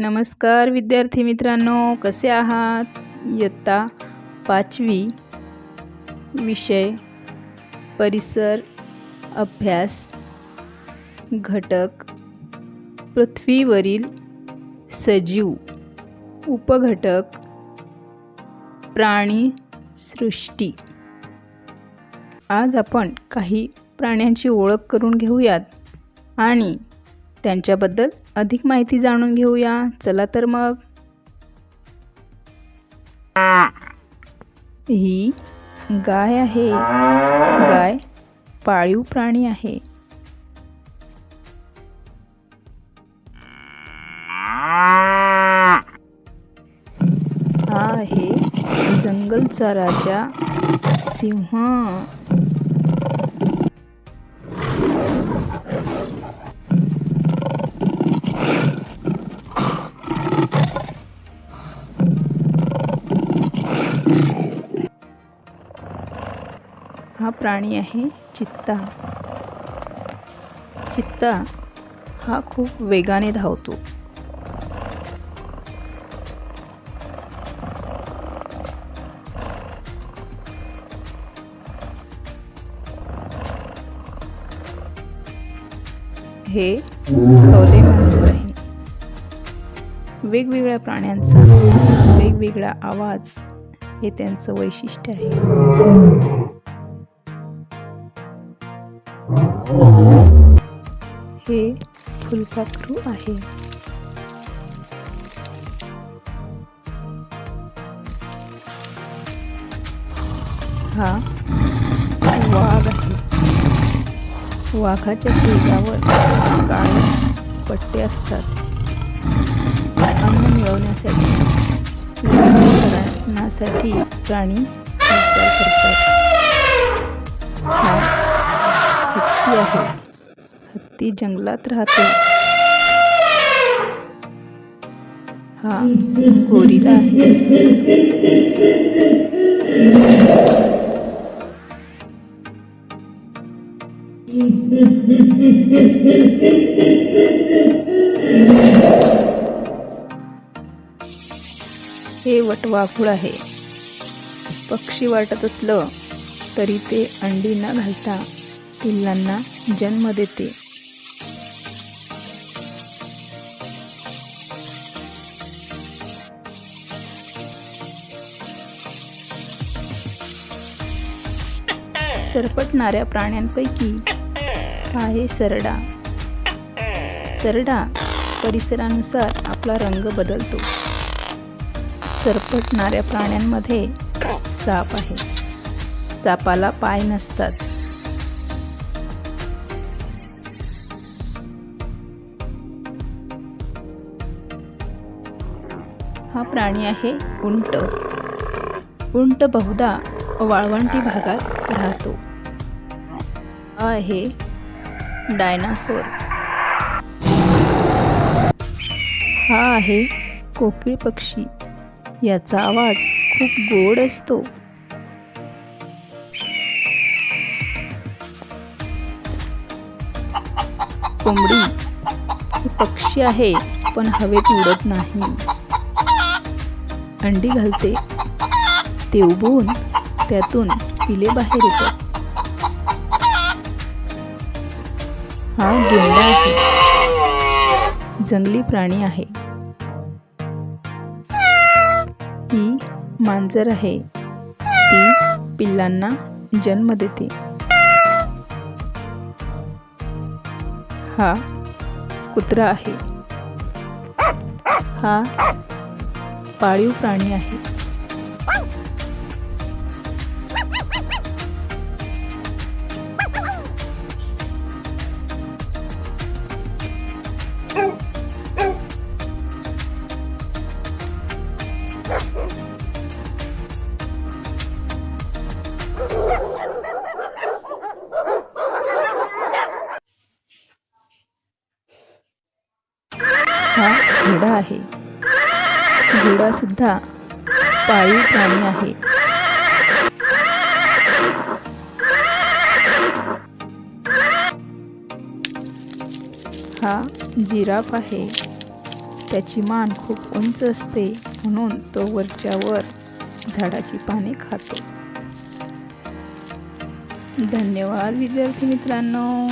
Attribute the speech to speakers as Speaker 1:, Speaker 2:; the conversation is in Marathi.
Speaker 1: नमस्कार विद्यार्थी मित्रांनो कसे आहात? इयत्ता पाचवी विषय परिसर अभ्यास घटक पृथ्वीवरील सजीव उपघटक प्राणी सृष्टी. आज आपण काही प्राण्यांची ओळख करून घेऊयात आणि त्यांच्याबद्दल अधिक माहिती जाणून घेऊया. चला तर मग. ही गाय आहे. गाय पाळीव प्राणी आहे. हा आहे जंगलचा राजा सिंह. हा प्राणी आहे चित्ता. चित्ता हा खूप वेगाने धावतो. हे खवले मांजर आहे. वेगवेगळ्या प्राण्यांचा वेगवेगळा आवाज हे त्यांचं वैशिष्ट्य आहे. हे फुलपाखरू आहे. हा. वाघ आहे. वाघाच्या शेजावर काळे पट्टे असतात. अन्न मिळवण्यासाठी प्राणी करतात. हा. हत्ती आहे. हत्ती जंगलात राहतो. हा गोरिला आहे. हे वटवाघूळ आहे. पक्षी वाटत असलं तरी ते अंडी न घालता पिल्लांना जन्म देते. सरपटणाऱ्या प्राण्यांपैकी आहे सरडा. सरडा परिसरानुसार आपला रंग बदलतो. सरपटणाऱ्या प्राण्यांमध्ये साप आहे. सापाला पाय नसतात. हा प्राणी आहे उंट. उंट बहुधा वाळवंटी भागात राहतो. हा आहे डायनासोर. हा आहे कोकिळ पक्षी. याचा आवाज खूप गोड असतो. कोंबडी पक्षी आहे पण हवेत उडत नाही. अंडी घालते. ते उबवून त्यातून पिले बाहेर येतात हा गेंडा आहे. जंगली प्राणी आहे. ही मांजर आहे. ती पिल्लांना जन्म देते. हा कुत्रा आहे. हा पाळीव प्राणी आहे. हा घोडा आहे. घोडासुद्धा पाळीव प्राणी आहे. हा जिराफ आहे. त्याची मान खूप उंच असते म्हणून तो वरच्या वर झाडाची पाने खातो. धन्यवाद विद्यार्थी मित्रांनो.